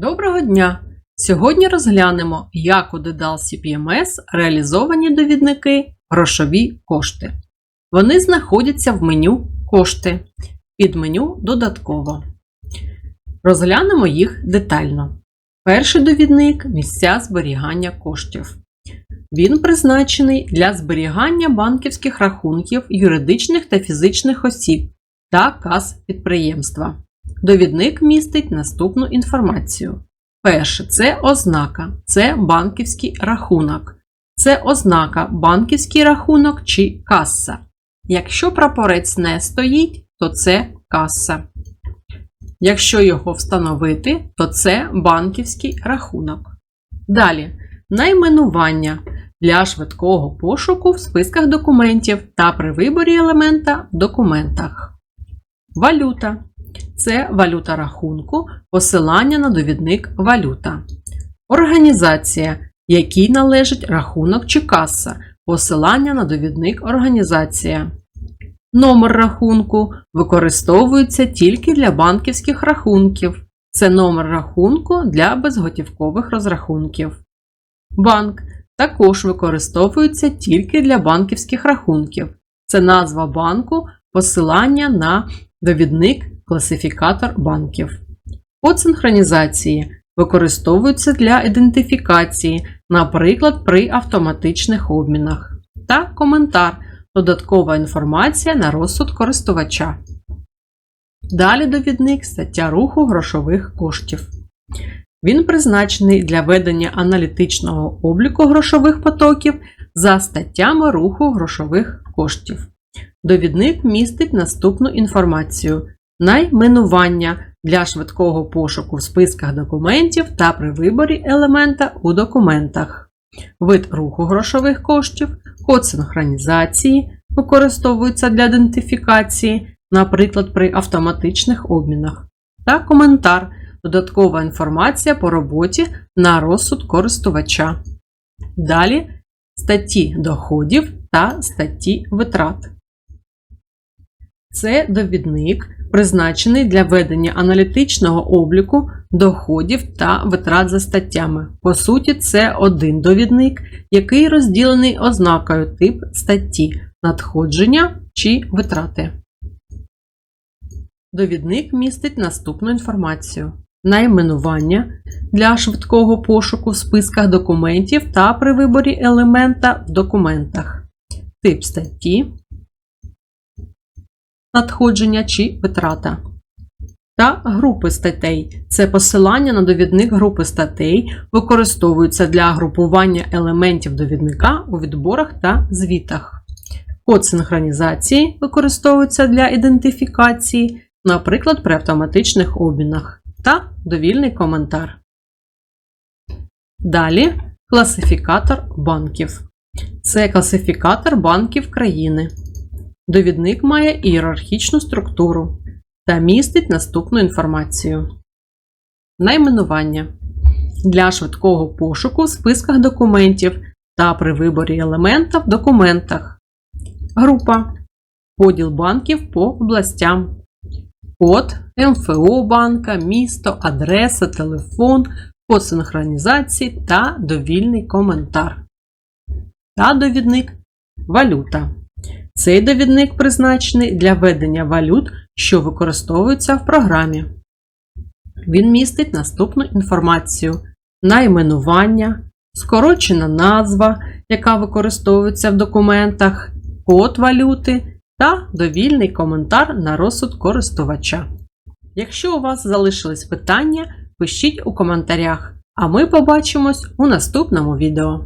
Доброго дня! Сьогодні розглянемо, як у Dedal CPMS реалізовані довідники грошові кошти. Вони знаходяться в меню Кошти під меню Додатково. Розглянемо їх детально. Перший довідник місця зберігання коштів. Він призначений для зберігання банківських рахунків юридичних та фізичних осіб та кас підприємства. Довідник містить наступну інформацію. Перше це ознака, це банківський рахунок. Це ознака банківський рахунок чи каса. Якщо прапорець не стоїть, то це каса. Якщо його встановити, то це банківський рахунок. Далі найменування для швидкого пошуку в списках документів та при виборі елемента в документах. Валюта це валюта рахунку, посилання на довідник валюта. Організація, якій належить рахунок чи каса, посилання на довідник організація. Номер рахунку використовується тільки для банківських рахунків. Це номер рахунку для безготівкових розрахунків. Банк також використовується тільки для банківських рахунків. Це назва банку, посилання на довідник класифікатор банків. Код синхронізації використовується для ідентифікації, наприклад, при автоматичних обмінах. Та коментар додаткова інформація на розсуд користувача. Далі довідник стаття руху грошових коштів. Він призначений для ведення аналітичного обліку грошових потоків за статтями руху грошових коштів. Довідник містить наступну інформацію: найменування для швидкого пошуку в списках документів та при виборі елемента у документах, вид руху грошових коштів, код синхронізації використовується для ідентифікації, наприклад, при автоматичних обмінах, та коментар додаткова інформація по роботі на розсуд користувача. Далі статті доходів та статті витрат. Це довідник, призначений для ведення аналітичного обліку доходів та витрат за статтями. По суті, це один довідник, який розділений ознакою тип статті надходження чи витрати. Довідник містить наступну інформацію: найменування для швидкого пошуку в списках документів та при виборі елемента в документах, тип статті, надходження чи витрата. Та групи статей це посилання на довідник групи статей, використовуються для групування елементів довідника у відборах та звітах. Код синхронізації використовується для ідентифікації, наприклад, при автоматичних обмінах, та довільний коментар. Далі класифікатор банків. Це класифікатор банків країни. Довідник має ієрархічну структуру та містить наступну інформацію. Найменування для швидкого пошуку в списках документів та при виборі елемента в документах. Група. Поділ банків по областям. Код МФО банка, місто, адреса, телефон, код синхронізації та довільний коментар. Та довідник валюта. Цей довідник призначений для ведення валют, що використовуються в програмі. Він містить наступну інформацію: найменування, скорочена назва, яка використовується в документах, код валюти та довільний коментар на розсуд користувача. Якщо у вас залишились питання, пишіть у коментарях, а ми побачимось у наступному відео.